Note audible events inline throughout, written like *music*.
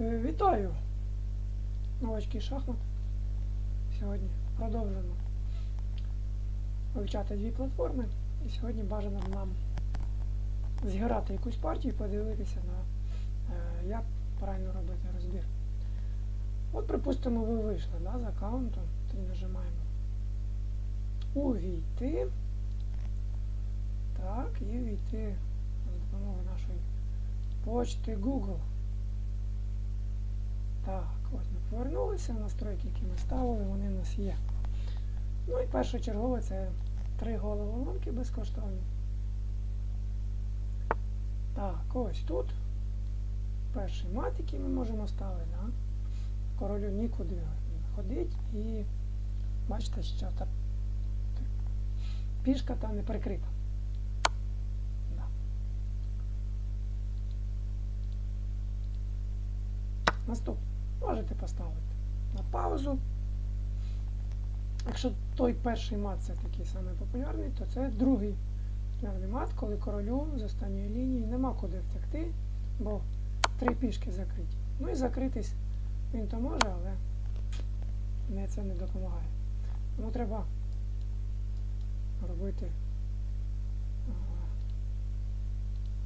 Е, Вітаю! Новачки шахмат. Сьогодні продовжимо вивчати дві платформи. І сьогодні бажано нам зіграти якусь партію і подивитися на е, як правильно робити розбір. От, припустимо, ви вийшли да, з аккаунту, тоді нажимаємо Увійти. Так, і увійти за допомогою нашої почти Google. Так, ось ми повернулися, настройки, які ми ставили, вони в нас є. Ну і першочергове це три головоломки безкоштовні. Так, ось тут перший мат, який ми можемо ставити. Да? Королю нікуди ходить і бачите, що та пішка там не прикрита. Наступне. Можете поставити на паузу. Якщо той перший мат це такий самий популярний, то це другий популярний мат, коли королю з останньої лінії нема куди втекти, бо три пішки закриті. Ну і закритись він то може, але не це не допомагає. Тому треба робити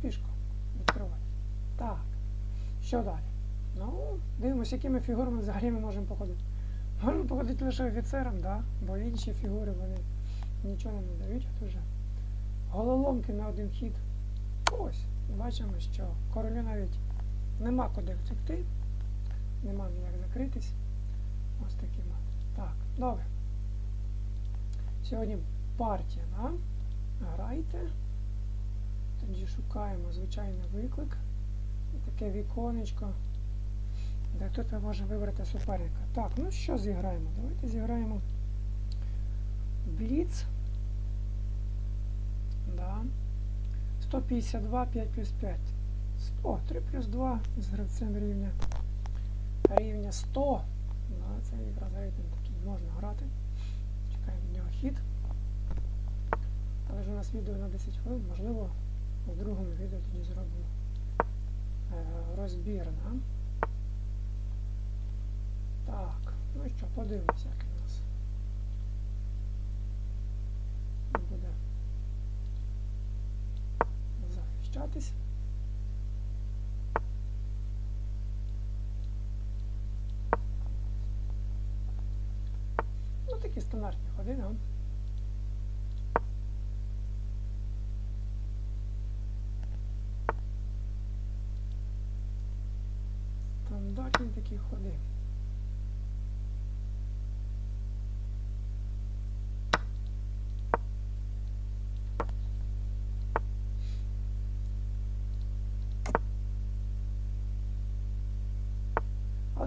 пішку, відкривати. Так, що далі? Ну, дивимося, якими фігурами взагалі ми можемо походити. Можемо походити лише офіцером, да? бо інші фігури вони нічого не дають, а вже головоломки на один хід. Ось, бачимо, що королю навіть нема куди втекти, нема ніяк закритись. Ось такий мат. Так, добре. Сьогодні партія, да? Грайте. Тоді шукаємо звичайний виклик. Таке віконечко. Де тут можемо вибрати суперника. Так, ну що зіграємо? Давайте зіграємо Бліц. Да. 152, 5 плюс 5. 100, 3 плюс 2 з гравцем рівня. Рівня 100. Да, це якраз рейтинг такий можна грати. Чекаємо від нього хід. Але ж у нас відео на 10 хвилин, можливо, в другому відео тоді зробимо е, розбір. Да? Так, ну що, подивимося, як у нас буде захищатись. Ну, такі стандартні ходи, да? Стандартні такі ходи.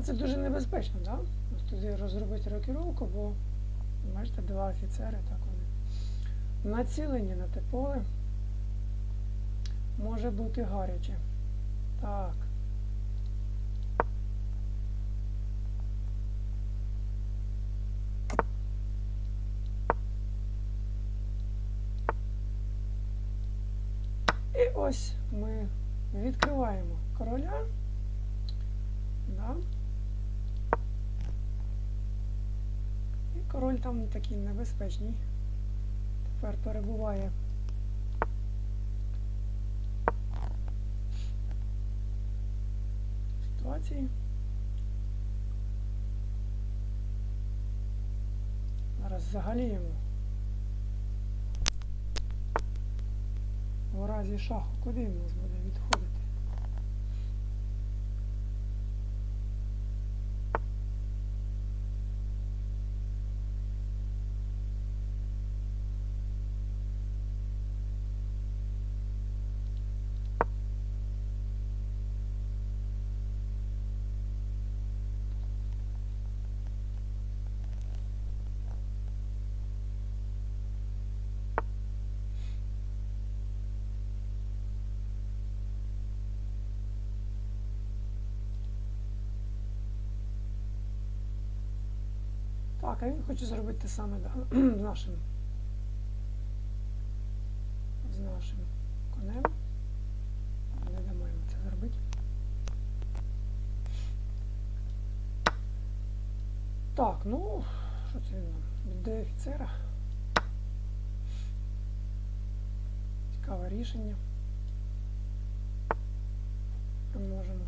Це дуже небезпечно? Да? Тоді розробити рокіровку, бо, бачите, два офіцери, так вони націлені на те поле. Може бути гаряче. Так. І ось ми відкриваємо короля. Король там такий небезпечний. Тепер перебуває. Ситуації. Зараз взагалі йому. В разі шаху, куди він нас буде відходити? Так, а він хоче зробити те саме *clears throat* з нашим. З нашим конем. Не дамо йому це зробити. Так, ну, що це він нам? Віддає офіцера. Цікаве рішення. Ми можемо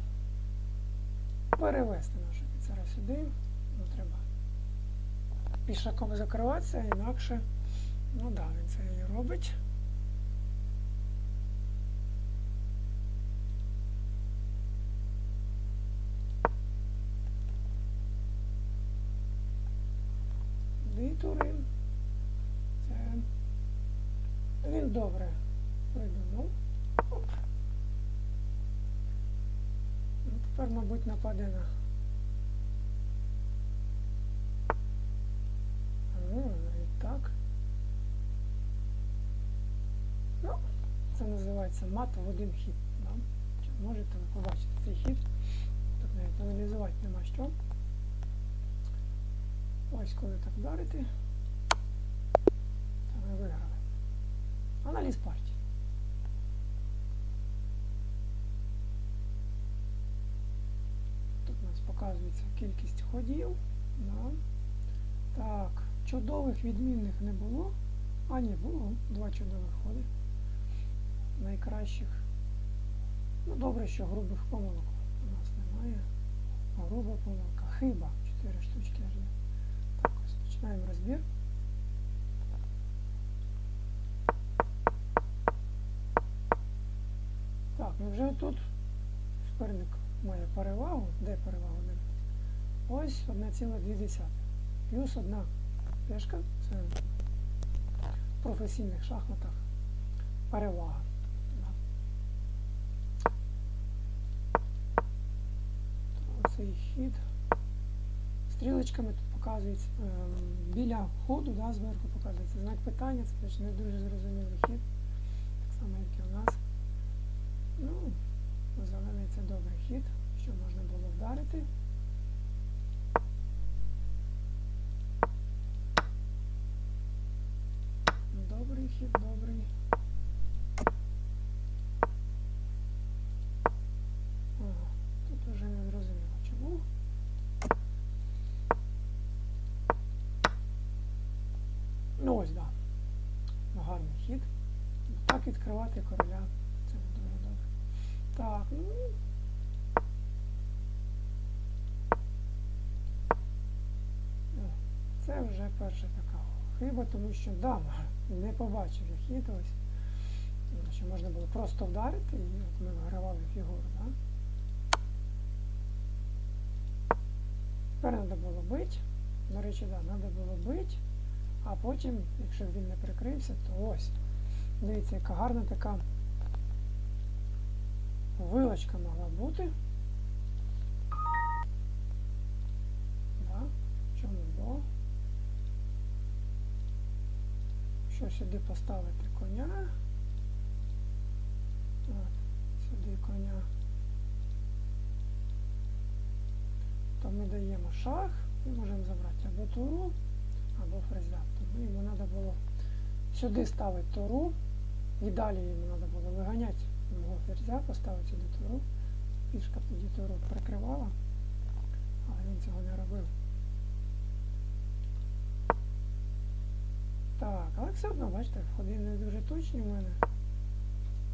перевести нашого офіцера сюди. Ну, треба пішаком закриватися, інакше. Ну да, він це і робить. Вітурин. Це він добре придумав. Ну, тепер, мабуть, нападе на. Так. Ну, це називається мат в один хід. Да? Можете ви побачити цей хід. Тут навіть аналізувати нема що. Ось коли так вдарити, то ми виграли. Аналіз партії. Тут у нас показується кількість ходів. Да. Так, Чудових відмінних не було. А ні, було два чудових ходи. Найкращих. Ну, добре, що грубих помилок у нас немає. Груба помилка. Хиба. Чотири штучки аж Так, ось починаємо розбір. Так, ну вже тут суперник має перевагу. Де перевагу? Ось 1,2. Плюс 1. Пішка це в професійних шахматах перевага. Оцей хід. Стрілочками тут показується. Ем, біля входу да, зверху показується знак питання, це теж не дуже зрозумілий хід, так само, як і у нас. Так відкривати короля. Це дуже добре. Так, ну. Це вже перша така хиба, тому що дама *laughs* не побачив я хід ось. Що можна було просто вдарити і от ми вигравали фігуру, да? Тепер треба було бити. До речі, да, треба було бити. А потім, якщо він не прикрився, то ось. Дивіться, яка гарна така вилочка могла бути. Чому бо? Що сюди поставити коня? От, сюди коня. То ми даємо шах і можемо забрати або туру, або фрезя. Тому йому треба було сюди ставити туру, і далі йому треба було виганяти мого ферзя, поставити сюди туру. Пішка тоді туру прикривала, але він цього не робив. Так, але все одно, бачите, ходи не дуже точні в мене.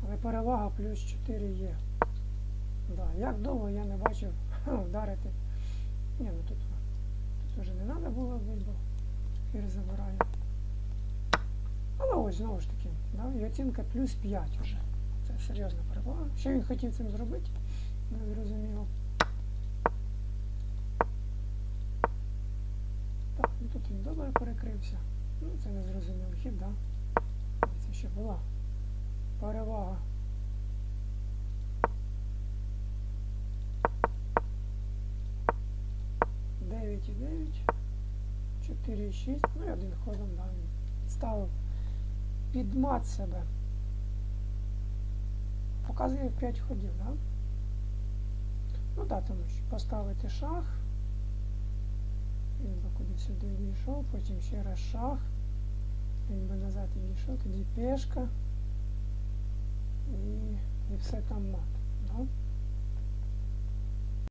Але перевага плюс 4 є. Да, як довго я не бачив *laughs* вдарити. Ні, ну тут, тут вже не треба було бо фір забирає. Ось знову ж таки, да, і оцінка плюс 5 вже. Це серйозна перевага. Що він хотів цим зробити? Не зрозуміло. Так, ну тут він добре перекрився. Ну, це не зрозумілий хід, да? Це ще була перевага. Дев'ять і дев'ять. Чотири і шість. Ну і один ходом, да, він ставив під мат себе. Показує 5 ходів, да? Ну так, тому що поставити шах. Він би куди сюди відійшов, потім ще раз шах. Він би назад відійшов, тоді пешка. І, і все там мат. Да?